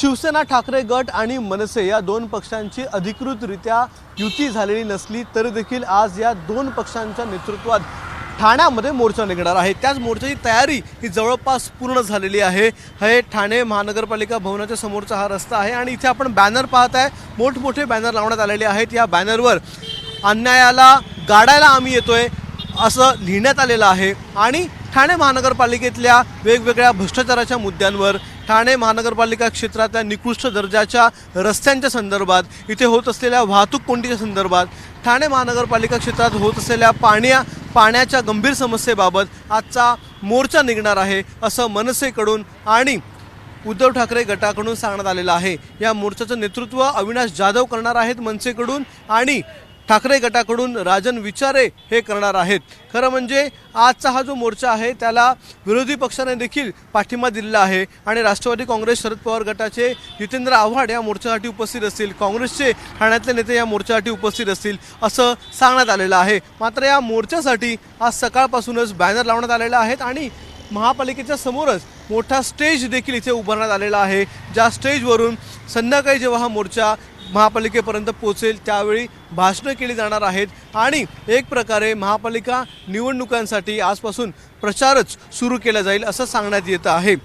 शिवसेना ठाकरे गट आणि मनसे या दोन पक्षांची अधिकृतरित्या युती झालेली नसली तरी देखील आज या दोन पक्षांच्या नेतृत्वात ठाण्यामध्ये मोर्चा निघणार आहे. त्याच मोर्चाची तयारी ही जवळपास पूर्ण झालेली आहे. हे ठाणे महानगरपालिका भवनाच्या समोरचा हा रस्ता आहे आणि इथे आपण बॅनर पाहत आहे. मोठमोठे बॅनर लावण्यात आलेले आहेत. या बॅनरवर अन्यायाला गाडायला आम्ही येतोय. असं लिहिण्यात आलेलं आहे. आणि ठाणे महानगरपालिकेतल्या वेगवेगळ्या भ्रष्टाचाराच्या मुद्द्यांवर ठाणे महानगरपालिका क्षेत्रातल्या निकृष्ट दर्जाच्या रस्त्यांच्या संदर्भात इथे होत असलेल्या वाहतूक कोंडीच्या संदर्भात ठाणे महानगरपालिका क्षेत्रात होत असलेल्या पाण्या पाण्याच्या गंभीर समस्येबाबत आजचा मोर्चा निघणार आहे असं मनसेकडून आणि उद्धव ठाकरे गटाकडून सांगण्यात आलेलं आहे. या मोर्चाचं नेतृत्व अविनाश जाधव करणार आहेत मनसेकडून आणि ठाकरे गटाकडून राजन विचारे हे करणार आहेत. खरं म्हणजे आजचा हा जो मोर्चा आहे त्याला विरोधी पक्षाने देखील पाठिंबा दिलेला आहे. आणि राष्ट्रवादी काँग्रेस शरद पवार गटाचे जितेंद्र आव्हाड या मोर्चासाठी उपस्थित असतील. काँग्रेसचे ठाण्यातले नेते या मोर्चासाठी उपस्थित असतील असं सांगण्यात आलेलं आहे. मात्र या मोर्चासाठी आज सकाळपासूनच बॅनर लावण्यात आलेला आहेत आणि महापालिकेच्या समोरच मोठा स्टेज देखील इथे उभारण्यात आलेला आहे. ज्या स्टेजवरून संध्याकाळी जेव्हा हा मोर्चा महापालिकेपर्यंत पोचेल त्यावेळी भाषणं केली जाणार आहेत. आणि एक प्रकारे महापालिका निवडणुकांसाठी आजपासून प्रचारच सुरू केला जाईल असं सांगण्यात येत आहे.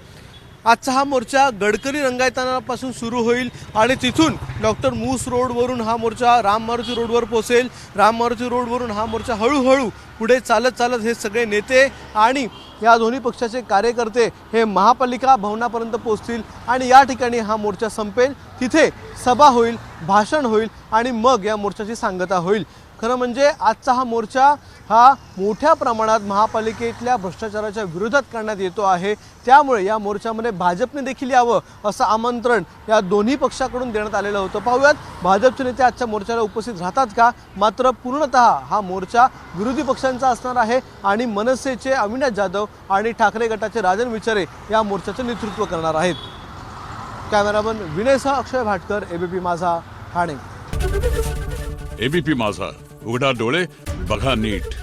आजचा हा मोर्चा गडकरी रंगायतानापासून सुरू होईल आणि तिथून डॉक्टर मूस रोडवरून हा मोर्चा राम मारुती रोडवर पोचेल राम मारुती रोडवरून हा मोर्चा हळूहळू पुढे चालत चालत हे सगळे नेते आणि या दोन्ही पक्षाचे कार्यकर्ते हे महापालिका भवनापर्यंत पोहोचतील आणि या ठिकाणी हा मोर्चा संपेल. तिथे सभा होईल भाषण होईल आणि मग या मोर्चाची सांगता होईल. खरं म्हणजे आजचा हा मोर्चा हा मोठ्या प्रमाणात महापालिकेतल्या भ्रष्टाचाराच्या विरोधात करण्यात येतो आहे. त्यामुळे या मोर्चामध्ये भाजपने देखील यावं असं आमंत्रण या दोन्ही पक्षाकडून देण्यात आलेलं होतं. पाहूयात भाजपचे नेते आजच्या मोर्चाला उपस्थित राहतात का? मात्र पूर्णतः हा मोर्चा विरोधी पक्षांचा असणार आहे आणि मनसेचे अविनाश जाधव आणि ठाकरे गटाचे राजन विचारे या मोर्चाचं नेतृत्व करणार आहेत. कॅमेरामन विनयसा अक्षय भाटकर एबीपी माझा ठाणे. एबीपी माझा उघडा डोळे बघा नीट.